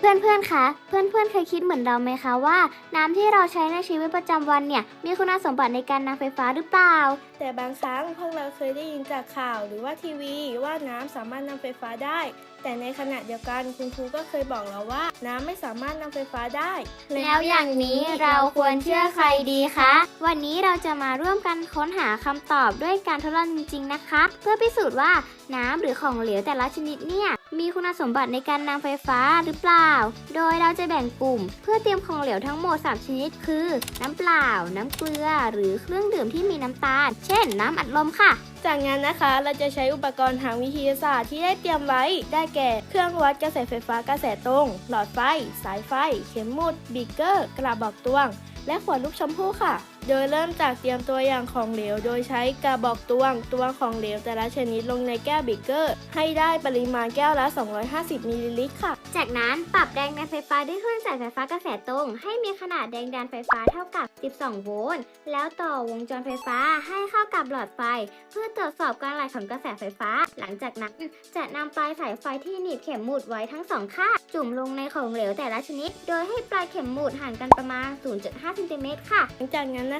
เพื่อนๆ คะ เพื่อนๆ เคยคิดเหมือนเราไหมคะว่า น้ำที่เราใช้ในชีวิตประจำวันเนี่ย มีคุณสมบัติในการนำไฟฟ้าหรือเปล่า แต่บางครั้งพวกเราเคยได้ยินจากข่าวหรือว่าทีวีว่าน้ำสามารถนำไฟฟ้าได้ แต่ในขณะเดียวกันคุณครูก็เคยบอกเราว่า น้ำไม่สามารถนำไฟฟ้าได้ แล้วอย่างนี้เราควรเชื่อใครดีคะ วันนี้เราจะมาร่วมกันค้นหาคำตอบด้วยการทดลองจริงๆนะคะ เพื่อพิสูจน์ว่าน้ำหรือของเหลวแต่ละชนิดเนี่ย มีคุณสมบัติในการนำไฟฟ้าหรือเปล่า โดยเราจะแบ่งกลุ่ม เพื่อเตรียมของเหลวทั้งหมด 3 ชนิด คือ น้ำเปล่า น้ำเกลือ หรือเครื่องดื่มที่มีน้ำตาล เช่น น้ำอัดลมค่ะ จากนั้นนะคะเราจะใช้อุปกรณ์ทางวิทยาศาสตร์ที่ได้เตรียมไว้ ได้แก่ เครื่องวัดกระแสไฟฟ้ากระแสตรง หลอดไฟ สายไฟ เข็มหมุด บีเกอร์ กระบอกตวง และขวดลูกชมพู่ค่ะโดยเริ่มจากเตรียมตัวอย่างของเหลว โดยใช้กระบอกตวงตัวของเหลว แต่ละชนิดลงในแก้วบีเกอร์ ให้ได้ปริมาณแก้วละ 250มิลลิลิตรค่ะ จากนั้นปรับแรงดันไฟฟ้าด้วยเครื่องจ่ายไฟฟ้ากระแสตรง ให้มีขนาดแรงดันไฟฟ้าเท่ากับ 12 โวลต์ แล้วต่อวงจรไฟฟ้าให้เข้ากับหลอดไฟ เพื่อตรวจสอบการไหลของกระแสไฟฟ้า หลังจากนั้นจะนำปลายสายไฟที่หนีบเข็มหมุดไว้ทั้งสองข้างจุ่มลงในของเหลวแต่ละชนิด โดยให้ปลายเข็มหมุดห่างกันประมาณ 0.5เซนติเมตรค่ะ หลังจากนั้นนะ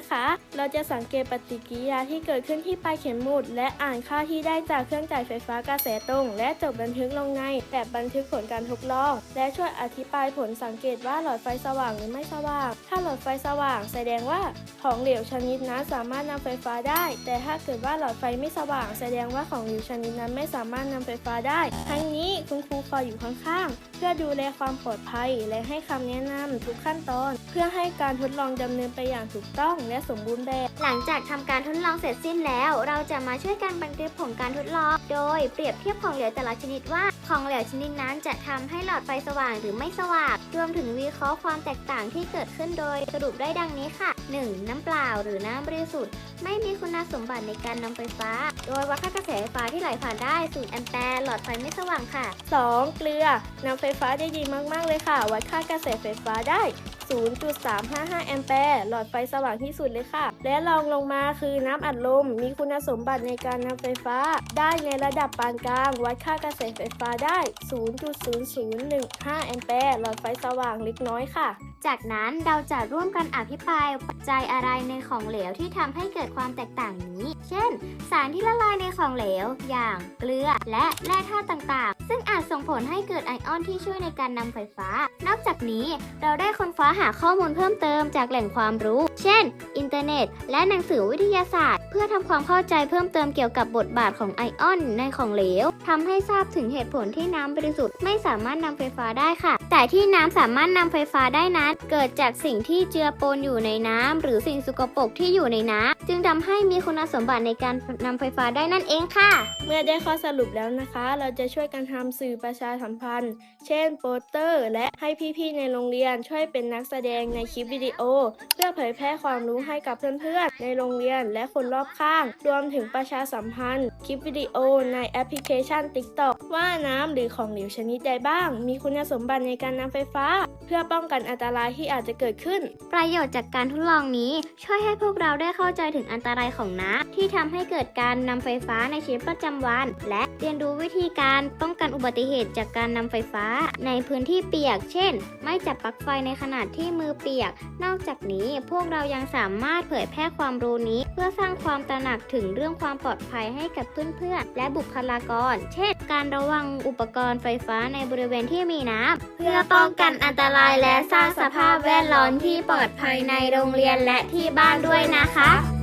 คะเราจะสังเกตปฏิกิริยาที่เกิดขึ้นที่ปลายเข็มหมุด และอ่านค่าที่ได้จากเครื่องจ่ายไฟฟ้ากระแสตรง และจดบันทึกลงในแบบบันทึกผลการทดลอง และช่วยอธิบายผลสังเกตว่าหลอดไฟสว่างหรือไม่สว่าง ถ้าหลอดไฟสว่าง แสดงว่าของเหลวชนิดนั้นสามารถนำไฟฟ้าได้ แต่ถ้าเกิดว่าหลอดไฟไม่สว่าง แสดงว่าของเหลวชนิดนั้นไม่สามารถนำไฟฟ้าได้ ทั้งนี้คุณครูคอยอยู่ข้างๆ เพื่อดูแลความปลอดภัย และให้คำแนะนำทุกขั้นตอน เพื่อให้การทดลองดำเนินไปอย่างถูกต้องและสมบูรณ์แบบ หลังจากทำการทดลองเสร็จสิ้นแล้ว เราจะมาช่วยกันบันทึกผลการทดลอง โดยเปรียบเทียบของเหลวแต่ละชนิดว่า ของเหลวชนิดนั้นจะทำให้หลอดไฟสว่างหรือไม่สว่าง รวมถึงวิเคราะห์ความแตกต่างที่เกิดขึ้นโดยสรุปได้ดังนี้ค่ะ 1. น้ำเปล่าหรือน้ำบริสุทธิ์ ไม่มีคุณสมบัติในการนำไฟฟ้า โดยวัดค่ากระแสไฟฟ้าที่ไหลผ่านได้0แอมแปร์หลอดไฟไม่สว่างค่ะ 2. เกลือนำไฟฟ้าได้ดีมาก ๆ เลยค่ะ วัดค่ากระแสไฟฟ้าได้ 0.355 แอมแปร์ หลอดไฟสว่างที่สุดเลยค่ะ และรองลงมาคือน้ำอัดลม มีคุณสมบัติในการนำไฟฟ้า ได้ในระดับปานกลาง วัดค่ากระแสไฟฟ้าได้ 0.0015 แอมแปร์ หลอดไฟสว่างเล็กน้อยค่ะ จากนั้นเราจะร่วมกันอภิปรายปัจจัยอะไรในของเหลวที่ทำให้เกิดความแตกต่างนี้ เช่น สารที่ละลายในของเหลว อย่างเกลือ และแร่ธาตุต่างๆซึ่งอาจส่งผลให้เกิดไอออนที่ช่วยในการนำไฟฟ้า นอกจากนี้เราได้ค้นคว้าหาข้อมูลเพิ่มเติมจากแหล่งความรู้ เช่น อินเทอร์เน็ต และหนังสือวิทยาศาสตร์ เพื่อทำความเข้าใจเพิ่มเติมเกี่ยวกับบทบาทของไอออนในของเหลวทำให้ทราบถึงเหตุผลที่น้ำบริสุทธิ์ไม่สามารถนำไฟฟ้าได้ค่ะ แต่ที่น้ำสามารถนำไฟฟ้าได้นั้นเกิดจากสิ่งที่เจือปนอยู่ในน้ำหรือสิ่งสกปรกที่อยู่ในน้ำจึงทำให้มีคุณสมบัติในการนำไฟฟ้าได้นั่นเองค่ะ เมื่อได้ข้อสรุปแล้วนะคะ เราจะช่วยกันทำำสื่อประชาสัมพันธ์ เช่นโปสเตอร์ และให้พี่ๆในโรงเรียนช่วยเป็นนักแสดงในคลิปวิดีโอ เพื่อเผยแพร่ความรู้ให้กับเพื่อนๆ ในโรงเรียนและคนรอบข้าง รวมถึงประชาสัมพันธ์ คลิปวิดีโอในแอปพลิเคชัน TikTok ว่าน้ำหรือของเหลวชนิดใดบ้าง มีคุณสมบัติในการนำไฟฟ้า เพื่อป้องกันอันตรายที่อาจจะเกิดขึ้น ประโยชน์จากการทดลองนี้ ช่วยให้พวกเราได้เข้าใจถึงอันตรายของน้ำที่ทำให้เกิดการนำไฟฟ้าในชีวิตประจำวัน และเรียนรู้วิธีการป้องกันอุบัติเหตุจากการนำไฟฟ้าในพื้นที่เปียก เช่น ไม่จับปลั๊กไฟในขณะที่มือเปียก นอกจากนี้พวกเรายังสามารถเผยแพร่ความรู้นี้ เพื่อสร้างความตระหนักถึงเรื่องความปลอดภัยให้กับเพื่อนๆและบุคลากร เช่น การระวังอุปกรณ์ไฟฟ้าในบริเวณที่มีน้ำเพื่อป้องกันอันตรายและสร้างสภาพแวดล้อมที่ปลอดภัยในโรงเรียนและที่บ้านด้วยนะคะ